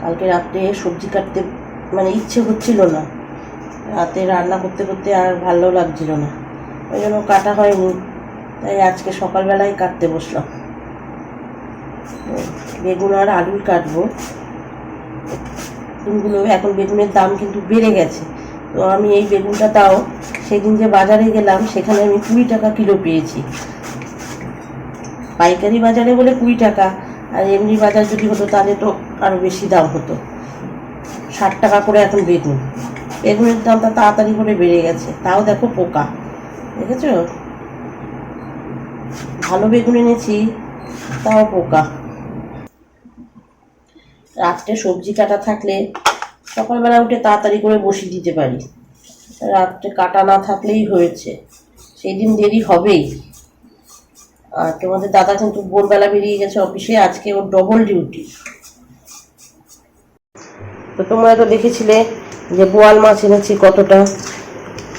কালকে রাত্রে সবজি কাটতে মানে ইচ্ছে হচ্ছিল না। রাতে রান্না করতে করতে আর ভালো লাগছিল না। ওই জন্য কাটা হয়নি। তাই আজকে সকালবেলায় কাটতে বসলাম। বেগুন আর আলুই কাটবো। বেগুনগুলো এখন বেগুনের দাম কিন্তু বেড়ে গেছে। তো আমি এই বেগুনটা তাও সেদিন যে বাজারে গেলাম, সেখানে আমি কুড়ি টাকা কিলো পেয়েছি। পাইকারি বাজারে বলে কুড়ি টাকা। আর এমনি বাজার যদি হতো তাহলে তো আরও বেশি দাম হতো। ষাট টাকা করে এখন বেগুন। বেগুনের দামটা তাড়াতাড়ি করে বেড়ে গেছে। তাও দেখো পোকা। দেখেছ? ভালো বেগুন এনেছি, তাও পোকা। রাত্রে সবজি কাটা থাকলে সকালবেলা উঠে তাড়াতাড়ি করে বসিয়ে দিতে পারি। রাত্রে কাটা না থাকলেই হয়েছে। সেই দিন দেরি হবেই। আর তোমাদের দাদা কিন্তু ভোরবেলা বেরিয়ে গেছে অফিসে, আজকে ওর ডবল ডিউটি তো তোমরা তো দেখেছিলে যে বোয়াল মাছ এনেছি কতটা।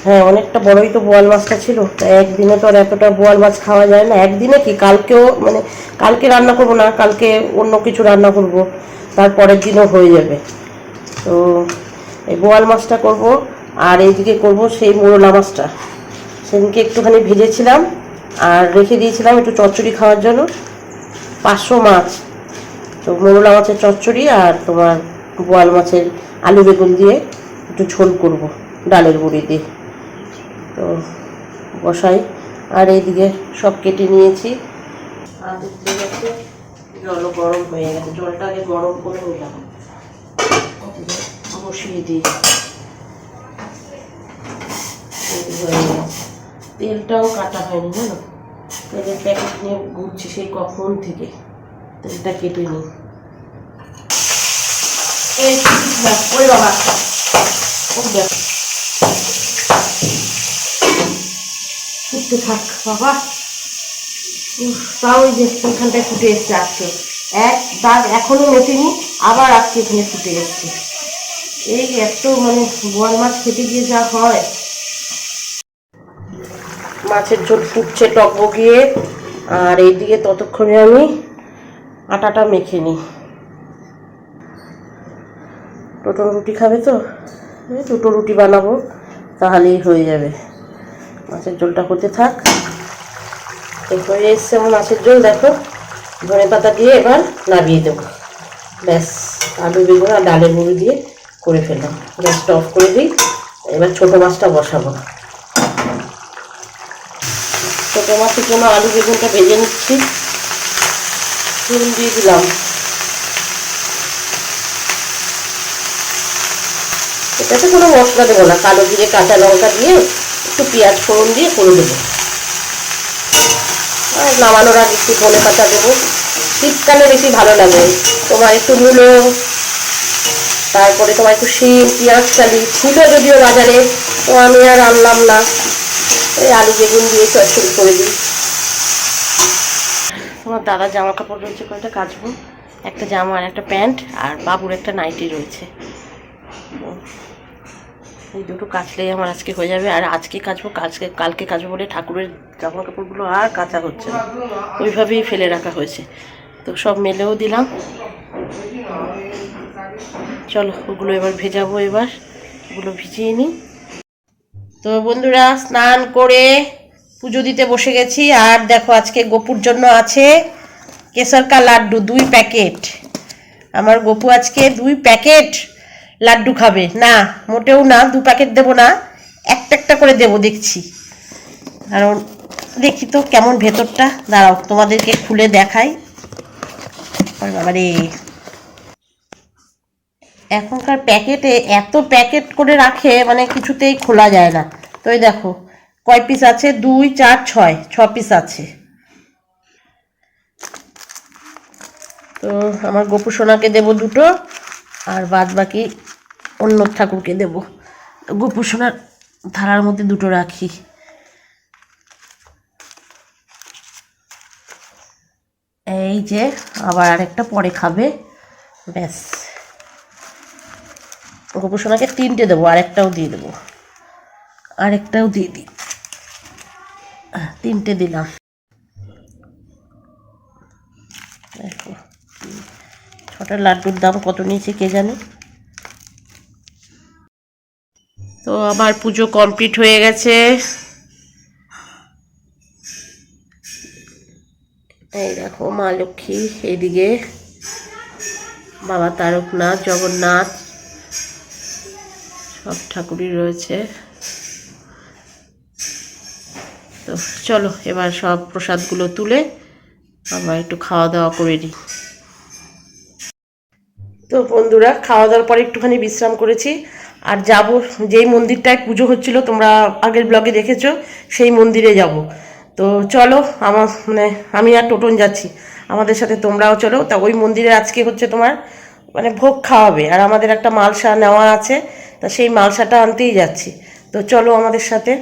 হ্যাঁ অনেকটা বড়ই তো বোয়াল মাছটা ছিল। তা একদিনে তো আর এতটা বোয়াল মাছ খাওয়া যায় না। একদিনে কি কালকেও মানে কালকে রান্না করব না, কালকে অন্য কিছু রান্না করব তারপরের দিনও হয়ে যাবে। তো এই বোয়াল মাছটা করব, আর এইদিকে করব সেই মোরলা মাছটা। সেদিনকে একটুখানি ভেজেছিলাম, আর রেখে দিয়েছিলাম একটু চচ্চড়ি খাওয়ার জন্য। পাঁচশো মাছ। তো মোরলা মাছের চচ্চড়ি আর তোমার বোয়াল মাছের আলু বেগুন দিয়ে একটু ঝোল করব, ডালের বড়ি দিয়ে। তো বসাই, আর এইদিকে সব কেটে নিয়েছি। আর গেছে জলও গরম হয়ে গেছে, জলটা আগে গরম করে নিলাম। বসিয়ে দিই। তেলটাও কাটা হয়নি, জানো? তেলের প্যাকেট নিয়ে ঘুরছি সেই কখন থেকে। তেলটা কেটে নিই। ওই বাবা। ফুটতে থাক বাবা। তাও ওই ওইখানটায় ফুটে এসছে আজকে। এক দাগ এখনও মেটেনি, আবার আজকে এখানে ফুটে এসছে। এই এত মানে বোয়াল মাছ খেতে গিয়ে যা হয়। মাছের ঝোল ফুটছে টকবগিয়ে আর এইদিকে ততক্ষণে আমি আটাটা মেখে নিই। টোটো রুটি খাবে তো? দুটো রুটি বানাবো, তাহলেই হয়ে যাবে। মাছের ঝোলটা হতে থাক। এই হয়ে এসছে আমার মাছের ঝোল, দেখো। ধনে পাতা দিয়ে এবার নামিয়ে দেবো। ব্যাস, আলু, বেগুন আর ডালের মুড়ি দিয়ে করে ফেললাম। গ্যাসটা অফ করে দিই, এবার ছোটো মাছটা বসাবো। ছোটো মাছের জন্য আলু, বেগুনটা ভেজে নিচ্ছি। চুন দিয়ে দিলাম। এটাতে কোনো মশলা দেবো না। কালো জিরে, কাঁচা লঙ্কা দিয়ে একটু পেঁয়াজ ফোড়ন দিয়ে করে দেবো। আর নামানোর আগে একটু ধনে পাতা দেবো। শীতকালে বেশি ভালো লাগে। তোমার একটু মূলো, তারপরে তোমার একটু শিম, পেঁয়াজ কালি ছিল যদিও বাজারে, তো আমি আর আনলাম না। ওই আলু বেগুন দিয়ে চচ্চড়ি করে দিই। তোমার দাদা জামা কাপড় রয়েছে কয়েকটা কাচবো। একটা জামা আর একটা প্যান্ট, আর বাবুর একটা নাইটি রয়েছে। এই দুটো কাচলেই আমার আজকে হয়ে যাবে। আর আজকে কাচবো, কালকে কালকে কাচবো বলে ঠাকুরের জামা কাপড়গুলো আর কাচা হচ্ছে না। ওইভাবেই ফেলে রাখা হয়েছে। তো সব মেলেও দিলাম। চলো, ওগুলো এবার ভেজাবো এবার। ওগুলো ভিজিয়ে নিই। তো বন্ধুরা, স্নান করে পুজো দিতে বসে গেছি। আর দেখো, আজকে গোপুর জন্য আছে কেশর কা লাড্ডু দুই প্যাকেট। আমার গোপু আজকে দুই প্যাকেট লাড্ডু খাবে। না, মোটেও না, দু প্যাকেট দেবো না, একটা একটা করে দেবো, দেখছি। কারণ, দেখি তো কেমন ভেতরটা। দাঁড়াও, তোমাদেরকে খুলে দেখাই। এখনকার প্যাকেটে এত প্যাকেট করে রাখে মানে কিছুতেই খোলা যায় না। তো এই দেখো, কয় পিস আছে? দুই, চার, ছয়, ছ পিস আছে। তো আমার গোপু সোনাকে দেবো দুটো, আর বাদ বাকি অন্য ঠাকুরকে দেবো। গোপু সোনার থালার মধ্যে দুটো রাখি। এই যে, আবার আরেকটা পরে খাবে। ব্যাস। গোপু সোনাকে তিনটে দেবো, আরেকটাও দিয়ে দেবো। আরেকটাও দিয়ে দিই। তিনটে দিলাম। ছটা লাড্ডুর দাম কত নিয়েছে কে জানে? তো আমার পুজো কমপ্লিট হয়ে গেছে। এই দেখো মা লক্ষ্মী এইদিকে বাবা তারকনাথ, জগন্নাথ, সব ঠাকুরই রয়েছে। তো চলো, এবার সব প্রসাদগুলো তুলে আমরা একটু খাওয়া দাওয়া করে নিই। তো বন্ধুরা খাওয়া দাওয়ার পরে একটুখানি বিশ্রাম করেছি। আর যাব, যেই মন্দিরটায় পুজো হচ্ছিল, তোমরা আগের ব্লগে দেখেছ, সেই মন্দিরে যাব। তো চলো, আমার মানে আমি আর টোটন যাচ্ছি। আমাদের সাথে তোমরাও চলো। তা ওই মন্দিরে আজকে হচ্ছে তোমার মানে ভোগ খাওয়াবে আর আমাদের একটা মালসা নেওয়া আছে, তা সেই মালসাটা আনতেই যাচ্ছি। তো চলো আমাদের সাথে।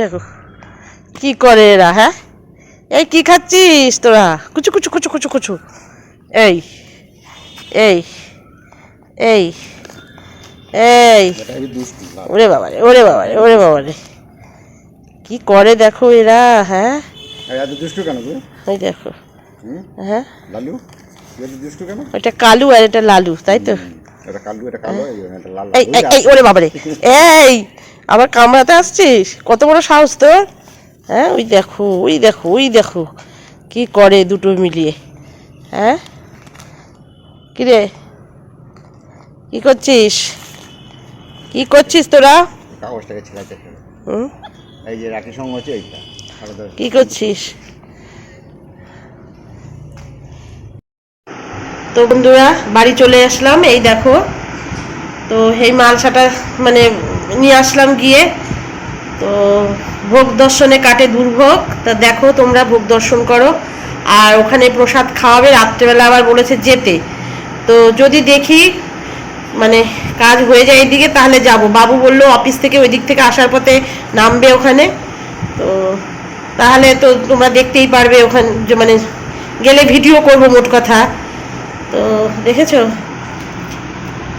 দেখো। কি করে এরা হ্যাঁ? এই কি খাচ্ছিস তোরা? কুচু কুচু কুচু কুচু কুচু। এই এই এই এই। ওরে বাবা রে ওরে বাবা রে ওরে বাবা রে কি করে দেখো এরা হ্যাঁ? এই দুষ্টু কেন ওই দেখো। হ্যাঁ? লালু? দুষ্টু কেন? ওইটা কালু আর এটা লালু তাই তো? এটা কালু এটা কালো এই এটা লাল এই এই এই ওরে বাবারে। এই আবার কামড়াতে আসছিস? কত বড় সাহস তোর? হ্যাঁ ওই দেখো ওই দেখো ওই দেখো। কি করে দুটো মিলিয়ে? হ্যাঁ? কিরে? কি করছিস? কি করছিস তোরা? কাগজটাকে ছেড়াতে হুম? এই যে রাখি সঙ্গ হচ্ছে এইটা। কি করছিস? তো বন্ধুরা বাড়ি চলে আসলাম এই দেখো। তো এই মালসাটা মানে নিয়ে আসলাম গিয়ে। তো ভোগ দর্শনে কাটে দুর্ভোগ। তা দেখো তোমরা ভোগ দর্শন করো। আর ওখানে প্রসাদ খাওয়াবে, রাত্রেবেলা আবার বলেছে যেতে। তো যদি দেখি মানে কাজ হয়ে যায় এইদিকে তাহলে যাব। বাবু বলল অফিস থেকে ওই দিক থেকে আসার পথে নামবে ওখানে। তো তাহলে তো তোমরা দেখতেই পারবে ওখানে মানে গেলে ভিডিও করব মোট কথা। তো দেখেছ?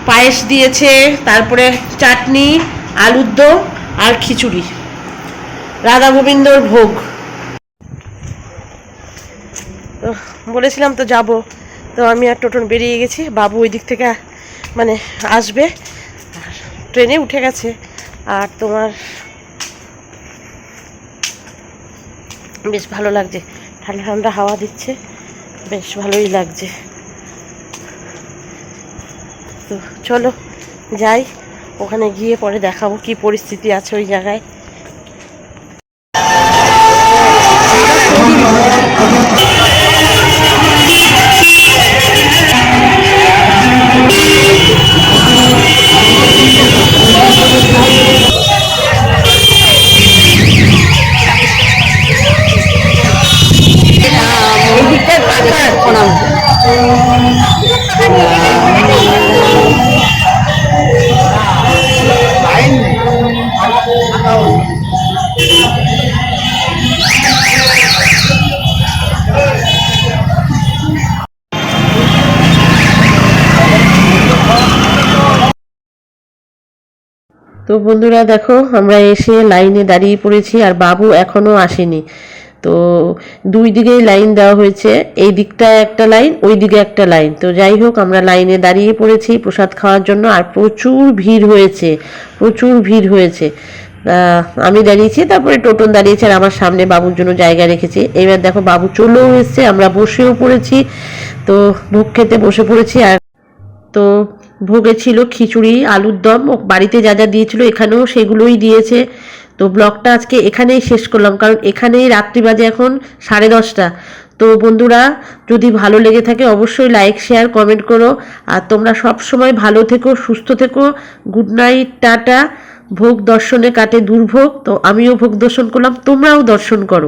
পায়েস দিয়েছে, তারপরে চাটনি আলুর দম আর খিচুড়ি। রাধা গোবিন্দর ভোগ। তো বলেছিলাম তো যাব। তো আমি আর টোটন বেরিয়ে গেছি। বাবু ওই দিক থেকে মানে আসবে। ট্রেনে উঠে গেছে। আর তোমার বেশ ভালো লাগছে। ঠান্ডা ঠান্ডা হাওয়া দিচ্ছে। বেশ ভালোই লাগছে। তো চলো, যাই। ওখানে গিয়ে পরে দেখাবো কি পরিস্থিতি আছে ওই জায়গায়। তো বন্ধুরা দেখো, আমরা এসে লাইনে দাঁড়িয়ে পড়েছি আর বাবু এখনও আসেনি। তো দুই দিকেই লাইন দেওয়া হয়েছে, এই দিকটায় একটা লাইন, ওই দিকে একটা লাইন। তো যাই হোক, আমরা লাইনে দাঁড়িয়ে পড়েছি প্রসাদ খাওয়ার জন্য আর প্রচুর ভিড় হয়েছে, প্রচুর ভিড় হয়েছে। আমি দাঁড়িয়েছি, তারপরে টোটন দাঁড়িয়েছে আর আমার সামনে বাবুর জন্য জায়গা রেখেছি। এবার দেখো, বাবু চলেও এসছে, আমরা বসেও পড়েছি। তো ভোগ খেতে বসে পড়েছি আর তো ভোগে ছিল খিচুড়ি, আলুর দম বাড়িতে যা যা দিয়েছিল এখানেও সেগুলোই দিয়েছে। তো ব্লগটা আজকে এখানেই শেষ করলাম, কারণ এখানেই রাত্রি বাজে এখন সাড়ে দশটা। তো বন্ধুরা, যদি ভালো লেগে থাকে অবশ্যই লাইক শেয়ার কমেন্ট করো। আর তোমরা সব সময় ভালো থেকো, সুস্থ থেকো। Good night tata. ভোগ দর্শনে কাটে দুর্ভোগ। তো আমিও ভোগ দর্শন করলাম, তোমরাও দর্শন করো।